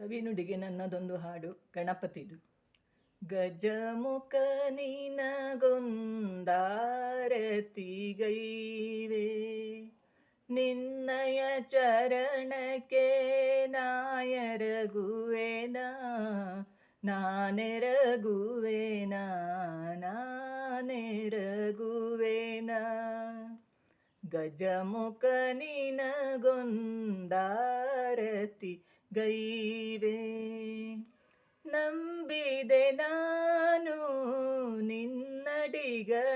ಕವಿ ನುಡಿಗೆ ನನ್ನದೊಂದು ಹಾಡು ಗಣಪತಿದು. ಗಜಮುಖ ನಿನಗೊಂದಾರತಿಗೈವೆ ನಿನ್ನಯ ಚರಣಕ್ಕೆ ನಾಯರಗುವೆನ ನಾನೆರಗುವೆನ ನಾನೆರಗುವೆನ ಗಜಮುಖ ನಿನಗೊಂದಾರತಿ ಗೈವೆ ನಂಬಿದೆ ನಾನು ನಿನ್ನಡಿಗಳನ್ನು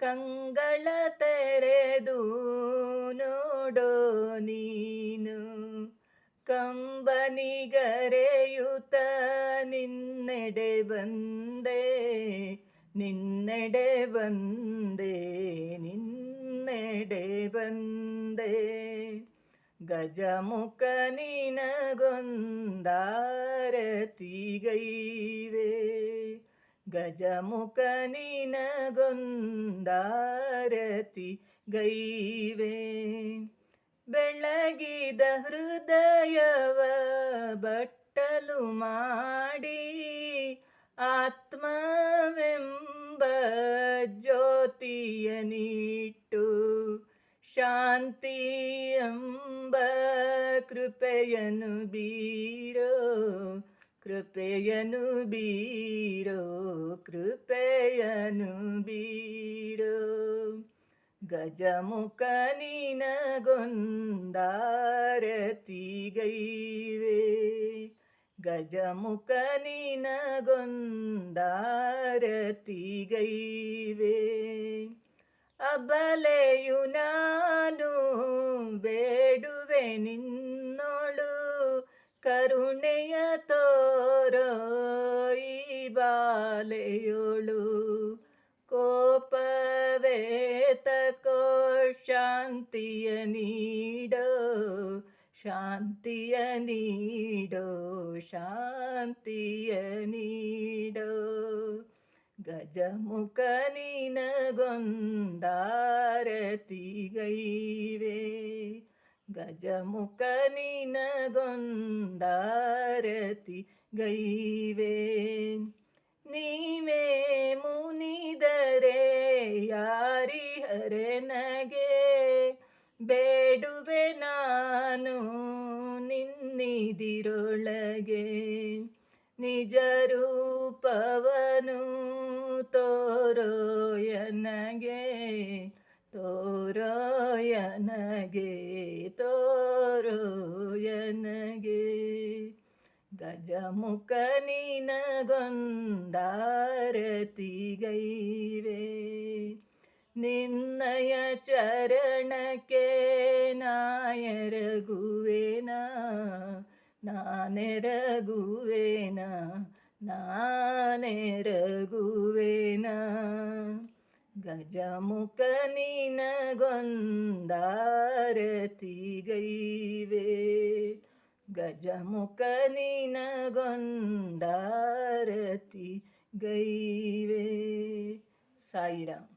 ಕಂಗಳ ತೆರೆದು ನೋಡೋ ನೀನು ಕಂಬನಿಗರೆಯುತ ನಿನ್ನೆಡೆ ಬಂದೆ ನಿನ್ನೆಡೆ ಬಂದೆ ನಿನ್ನೆಡೆ ಬಂದೆ ಗಜಮುಖ ನಿನಗೊಂದಾರತಿ ಗೈವೆ ಬೆಳಗಿದ ಹೃದಯವ ಬಟ್ಟಲು ಮಾಡಿ ಆತ್ಮವೆಂಬ ಜ್ಯೋತಿಯ ನೀಟ್ಟು ಶಾಂತಿ ಎಂಬ ಕೃಪೆಯನು ಬೀರೋ ಕೃಪೆಯನು ಬೀರೋ ಕೃಪೆಯನು ಬೀರೋ ಗಜಮುಖ ನಿನಗೊಂದಾರತಿಗೈವೆ ಗಜಮುಖ ನಿನಗೊಂದಾರತಿಗೈವೆ ಅಬಲೆಯು ನಾನು ಬೇಡುವೆ ನಿನ್ನೊಳು, ಕರುಣೆಯ ತೋರೋ ಈ ಬಾಲೆಯೊಳು. ಕೋಪವೇ ತಕೋ ಶಾಂತಿಯ ನೀಡೋ ಶಾಂತಿಯ ನೀಡೋ ಶಾಂತಿಯ ನೀಡೋ. ಗಜಮುಖ ನಿನಗೊಂದಾರತಿಗೈವೆ. ಗಜಮುಖ ನಗೊಂದಾರತಿ ಗೈವೆ ನೀವೇ ಮುನಿದರೆ ಯಾರಿ ಹರನಗೆ ಬೇಡುವೆ ನಾನು ನಿನ್ನಿದಿರೊಳಗೆ ನಿಜ ರೂಪವನು ತೋರೋಯನಗೆ. ತೋರೋಯನಗೆ ಗಜಮುಖ ನಿನಗೊಂದಾರತಿಗೈವೆ ನಿನ್ನಯ ಚರಣಕ್ಕೆ ನಾಯರಗುವೆನ ನಾನೆರಗುವೆನ ನಾನೆರಗುವೆನ ಗಜಮುಖ ನಿನಗೊಂದಾರತಿಗೈವೆ ಗಜಮುಖ ನಿನಗೊಂದಾರತಿ ಗೈವೆ ಸಾಯಿರಾಮ್